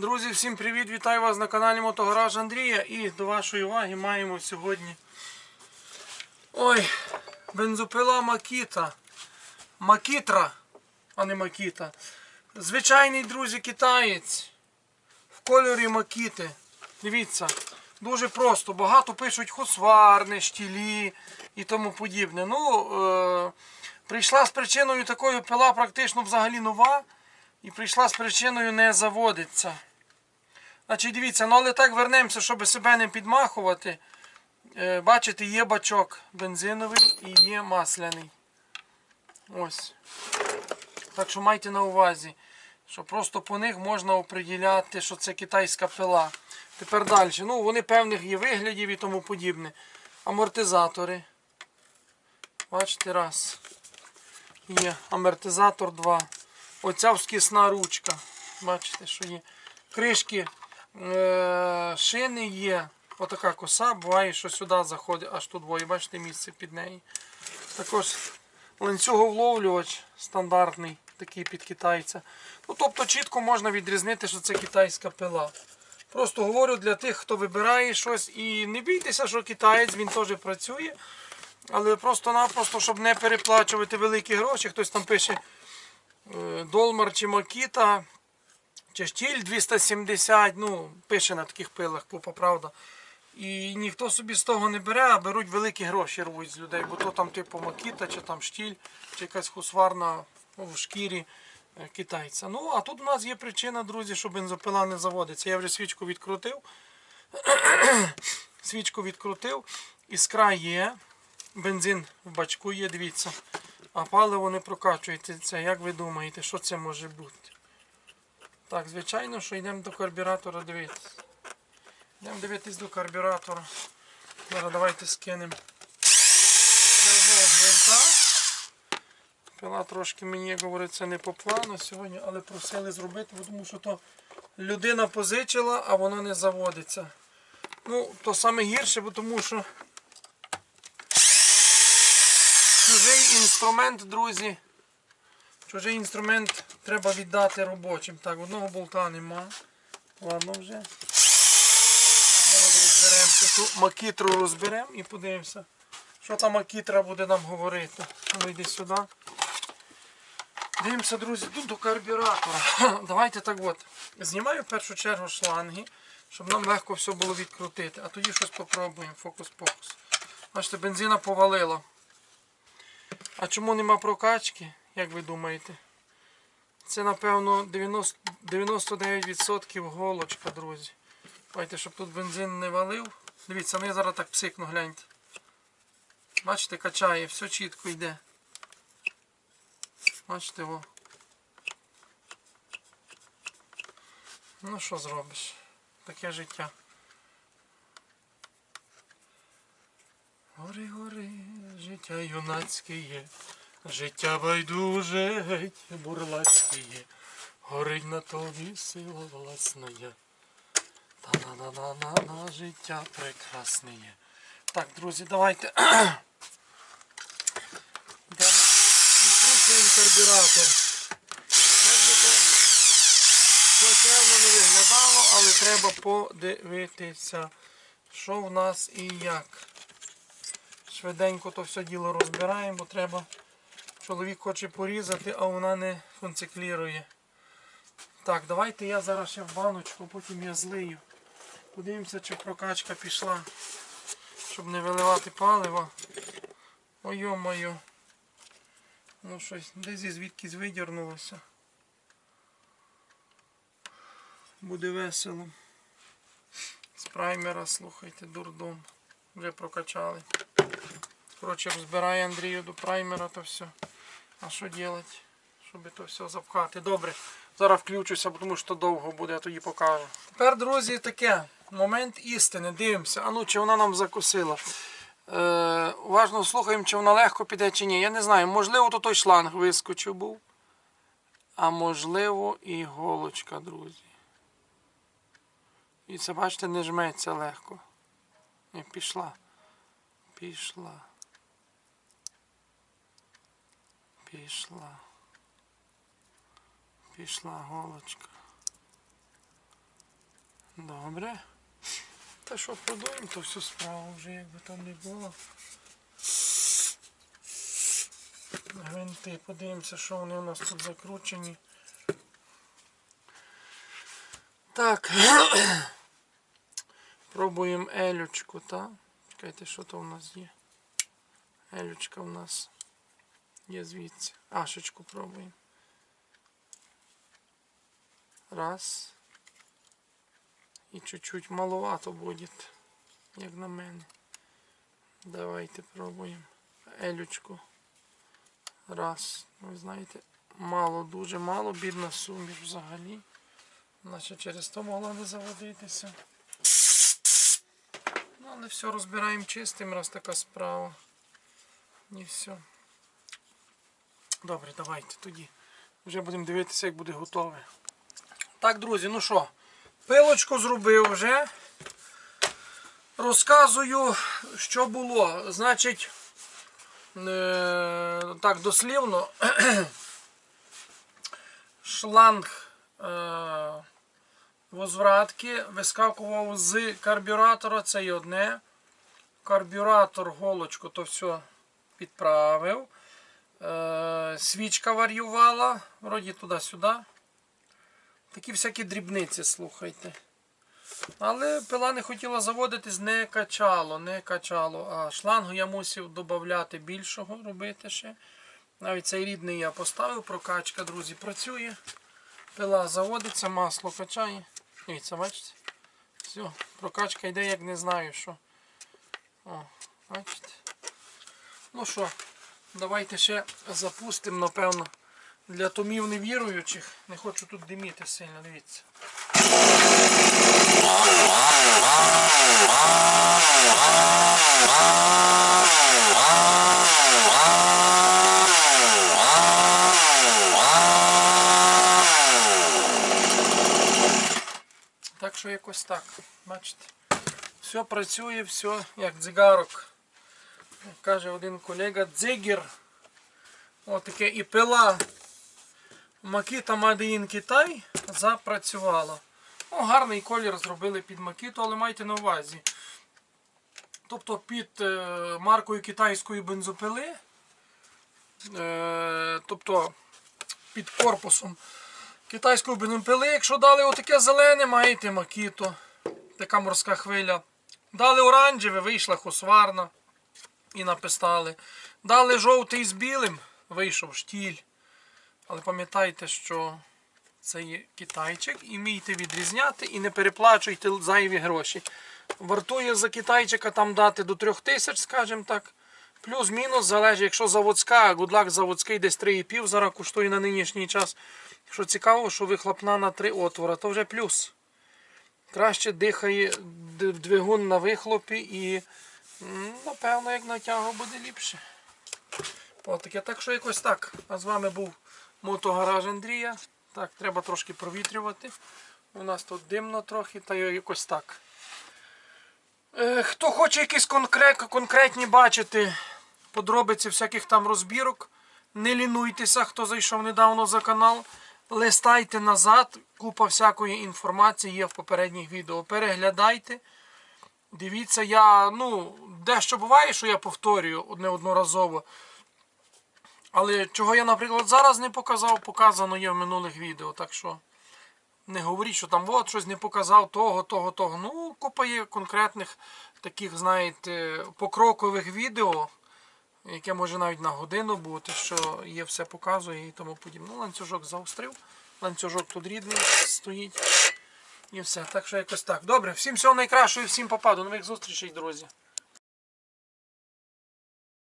Друзі, всім привіт! Вітаю вас на каналі Мотогараж Андрія і до вашої уваги маємо сьогодні. Ой, бензопила Макіта. Макітра, а не Макіта. Звичайний, друзі, китаєць. В кольорі Макіти. Дивіться, дуже просто. Багато пишуть хусварни, штілі і тому подібне. Ну, е, прийшла з причиною такою пила практично взагалі нова. І прийшла з причиною не заводиться. Значить, дивіться, ну але так вернемося, щоб себе не підмахувати. Е, бачите, є бачок бензиновий і є масляний. Ось. Так що майте на увазі, що просто по них можна оприділяти, що це китайська пила. Тепер далі. Ну, вони певних є виглядів і тому подібне. Амортизатори. Бачите, раз. Є. Амортизатор 2. Оця вскисна ручка. Бачите, що є. Кришки шини є. Отака коса, буває, що сюди заходить, аж тут двоє, бачите, місце під неї. Також ланцюговловлювач стандартний, такий під китайця. Ну, тобто чітко можна відрізнити, що це китайська пила. Просто говорю для тих, хто вибирає щось. І не бійтеся, що китаєць він теж працює. Але просто-напросто, щоб не переплачувати великі гроші, хтось там пише е, Долмар чи Макіта, чи штіль 270, ну, пише на таких пилах, купа правда. І ніхто собі з того не бере, а беруть великі гроші рвуть з людей, бо то там типу Макіта, чи там штіль, чи якась хусварна в шкірі е, китайця. Ну, а тут у нас є причина, друзі, що бензопила не заводиться. Я вже свічку відкрутив. свічку відкрутив, іскра є, бензин в бачку є, дивіться. А паливо не прокачується. Як ви думаєте, що це може бути? Так, звичайно, що йдемо до карбюратора дивитися. Йдемо дивитись до карбюратора. Зараз давайте скинемо. гвинта. Пила трошки мені, як говориться, не по плану сьогодні, але просили зробити, тому що то людина позичила, а воно не заводиться. Ну, то саме гірше, бо тому що чужий інструмент, друзі. Чужий інструмент треба віддати робочим. Так, одного болта нема. Ладно вже. Розберемося. Ту макітру розберемо і подивимося, що та макітра буде нам говорити. Ну, йди сюди. Дивимося, друзі, тут до карбюратора. Давайте так от. Знімаю в першу чергу шланги, щоб нам легко все було відкрутити. А тоді щось попробуємо. Фокус-покус. Бачите, бензина повалила. А чому нема прокачки, як ви думаєте? Це, напевно, 90, 99% голочка, друзі. Давайте, щоб тут бензин не валив. Дивіться, ну я зараз так псикну, гляньте. Бачите, качає, все чітко йде. Бачите, о. Ну що зробиш? Таке життя. Гори, гори, життя юнацьке є, життя байдуже геть бурлацьке горить на тобі сила власна. Та-на-на-на-на, життя прекрасне. Так, друзі, давайте. Відкручуємо карбюратор. Плачевно не виглядало, але треба подивитися, що в нас і як. Швиденько то все діло розбираємо, бо треба. Чоловік хоче порізати, а вона не функціклірує. Так, давайте я зараз ще в баночку, потім я злию. Подивимося, чи прокачка пішла, щоб не виливати паливо. Ой моє Ну щось десь звідкись видірнулося. Буде весело. З праймера, слухайте, дурдом. Вже прокачали. Коротше, розбирає Андрію до праймера то все. А що робити? Щоб то все запхати. Добре. Зараз включуся, тому що довго буде, я тоді покажу. Тепер, друзі, таке. Момент істини. Дивимося. А ну чи вона нам закусила. Е, уважно слухаємо, чи вона легко піде, чи ні. Я не знаю. Можливо, то той шланг вискочив був. А можливо і голочка, друзі. І це, бачите, не жметься легко. Не пішла. Пішла. Пішла. Пішла голочка. Добре. Та що продуємо, то всю справу вже якби там не було. Гвинти, подивимося, що вони у нас тут закручені. Так. Пробуємо елючку, так? Чекайте, що то у нас є. Елючка у нас є звідси. Ашечку пробуємо. Раз. І чуть-чуть маловато буде, як на мене. Давайте пробуємо. Елючку. Раз. Ви знаєте, мало, дуже мало, бідна суміш взагалі. Наче через то могла не заводитися. Ну, але все розбираємо чистим, раз така справа. І все. Добре, давайте тоді. Вже будемо дивитися, як буде готове. Так, друзі, ну що, пилочку зробив вже. Розказую, що було. Значить, е, так, дослівно, шланг е, возвратки вискакував з карбюратора, це і одне. Карбюратор, голочку, то все підправив. Е, свічка варювала, вроді туди-сюди. Такі всякі дрібниці, слухайте. Але пила не хотіла заводитись, не качало, не качало. А шлангу я мусив додати більшого робити ще. Навіть цей рідний я поставив, прокачка, друзі, працює. Пила заводиться, масло качає. Дивіться, бачите? Все, прокачка йде, як не знаю що. О, бачите? Ну що, давайте ще запустимо, напевно, для томів невіруючих. Не хочу тут диміти сильно, дивіться. Так що якось так. Бачите. Все працює, все як дзигарок. Каже один колега, дзигір. Отаке і пила Макіта Made in Китай запрацювала. Ну, гарний колір зробили під Макіту, але майте на увазі. Тобто під е, маркою китайської бензопили, е, тобто під корпусом китайської бензопили, якщо дали отаке зелене, маєте Макіто, така морська хвиля. Дали оранжеве, вийшла хосварна і написали. Дали жовтий з білим, вийшов штіль. Але пам'ятайте, що це є китайчик і вмійте відрізняти і не переплачуйте зайві гроші. Вартує за китайчика там дати до 3000, скажімо так. Плюс-мінус залежить, якщо заводська, гудлак заводський десь 3,5 зараз коштує на нинішній час. Що цікаво, що вихлопна на 3 отвора, то вже плюс. Краще дихає двигун на вихлопі і напевно як натягу буде ліпше. От таке, так що якось так. А з вами був мотогараж Андрія. Так, треба трошки провітрювати. У нас тут димно трохи, та якось так. Е, хто хоче якісь конкрет, конкретні бачити подробиці всяких там розбірок, не лінуйтеся, хто зайшов недавно за канал. Листайте назад, купа всякої інформації є в попередніх відео. Переглядайте. Дивіться, я, ну, дещо буває, що я повторюю неодноразово. Але чого я, наприклад, зараз не показав, показано є в минулих відео. Так що не говоріть, що там от щось не показав того, того, того. Ну, купа є конкретних таких, знаєте, покрокових відео, яке може навіть на годину бути, що є все показує і тому подібне. Ну, ланцюжок заострив, ланцюжок тут рідний стоїть. І все. Так що якось так. Добре, всім всього найкращого і всім попаду. Нових зустрічей, друзі.